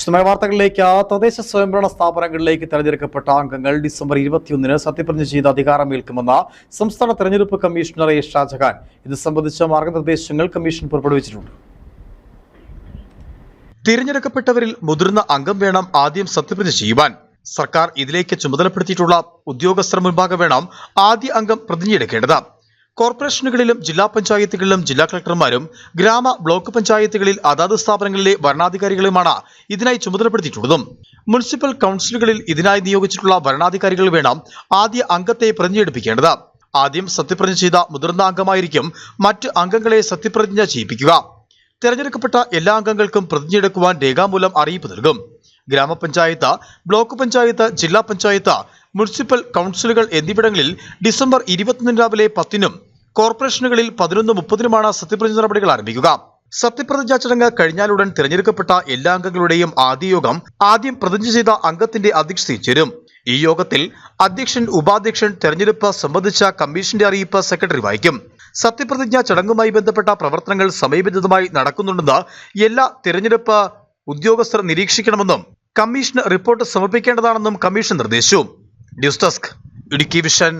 വിശദമായ വാർത്തകളിലേക്ക് തദ്ദേശ സ്വയംഭരണ സ്ഥാപനങ്ങളിലേക്ക് തെരഞ്ഞെടുക്കപ്പെട്ട അംഗങ്ങൾ ഡിസംബർ ഇരുപത്തിയൊന്നിന് സത്യപ്രതിജ്ഞ ചെയ്ത് അധികാരമേൽക്കുമെന്ന് സംസ്ഥാന തെരഞ്ഞെടുപ്പ് കമ്മീഷണർ എ ഷാജഹാൻ ഇത് സംബന്ധിച്ച മാർഗനിർദ്ദേശങ്ങൾ കമ്മീഷൻ പുറപ്പെടുവിച്ചിട്ടുണ്ട്. തിരഞ്ഞെടുക്കപ്പെട്ടവരിൽ മുതിർന്ന അംഗം വേണം ആദ്യം സത്യപ്രതിജ്ഞ ചെയ്യുവാൻ. സർക്കാർ ഇതിലേക്ക് ചുമതലപ്പെടുത്തിയിട്ടുള്ള ഉദ്യോഗസ്ഥർ മുൻപാകെ വേണം ആദ്യ അംഗം പ്രതിജ്ഞയെടുക്കേണ്ടത്. കോർപ്പറേഷനുകളിലും ജില്ലാ പഞ്ചായത്തുകളിലും ജില്ലാ കളക്ടർമാരും ഗ്രാമ ബ്ലോക്ക് പഞ്ചായത്തുകളിൽ അതാത് സ്ഥാപനങ്ങളിലെ വരണാധികാരികളുമാണ് ഇതിനായി ചുമതലപ്പെടുത്തിയിട്ടുള്ളതും. മുനിസിപ്പൽ കൗൺസിലുകളിൽ ഇതിനായി നിയോഗിച്ചിട്ടുള്ള വരണാധികാരികൾ വേണം ആദ്യ അംഗത്തെ പ്രതിജ്ഞയെടുപ്പിക്കേണ്ടത് ആദ്യം സത്യപ്രതിജ്ഞ ചെയ്ത മുതിർന്ന അംഗമായിരിക്കും മറ്റ് അംഗങ്ങളെ സത്യപ്രതിജ്ഞ ചെയ്യിപ്പിക്കുക. തിരഞ്ഞെടുക്കപ്പെട്ട എല്ലാ അംഗങ്ങൾക്കും പ്രതിജ്ഞയെടുക്കുവാൻ രേഖാമൂലം അറിയിപ്പ് നൽകും. ഗ്രാമപഞ്ചായത്ത് ബ്ലോക്ക് പഞ്ചായത്ത് ജില്ലാ പഞ്ചായത്ത് മുനിസിപ്പൽ കൗൺസിലുകൾ എന്നിവിടങ്ങളിൽ ഡിസംബർ ഇരുപത്തിയൊന്ന് രാവിലെ പത്തിനും കോർപ്പറേഷനുകളിൽ പതിനൊന്ന് മുപ്പതിനുമാണ് സത്യപ്രതിജ്ഞ നടപടികൾ ആരംഭിക്കുക. സത്യപ്രതിജ്ഞാ ചടങ്ങ് കഴിഞ്ഞാലുടൻ തിരഞ്ഞെടുക്കപ്പെട്ട എല്ലാ അംഗങ്ങളുടെയും ആദ്യ യോഗം ആദ്യം പ്രതിജ്ഞ ചെയ്ത അംഗത്തിന്റെ അധ്യക്ഷതയിൽ ചേരും. ഈ യോഗത്തിൽ അധ്യക്ഷൻ ഉപാധ്യക്ഷൻ തെരഞ്ഞെടുപ്പ് സംബന്ധിച്ച കമ്മീഷന്റെ അറിയിപ്പ് സെക്രട്ടറി വായിക്കും. സത്യപ്രതിജ്ഞാ ചടങ്ങുമായി ബന്ധപ്പെട്ട പ്രവർത്തനങ്ങൾ സമയബന്ധിതമായി നടക്കുന്നുണ്ടെന്ന് എല്ലാ തിരഞ്ഞെടുപ്പ് ഉദ്യോഗസ്ഥർ നിരീക്ഷിക്കണമെന്നും കമ്മീഷന് റിപ്പോർട്ട് സമർപ്പിക്കേണ്ടതാണെന്നും കമ്മീഷൻ നിർദ്ദേശിച്ചു. News desk Idukki vision.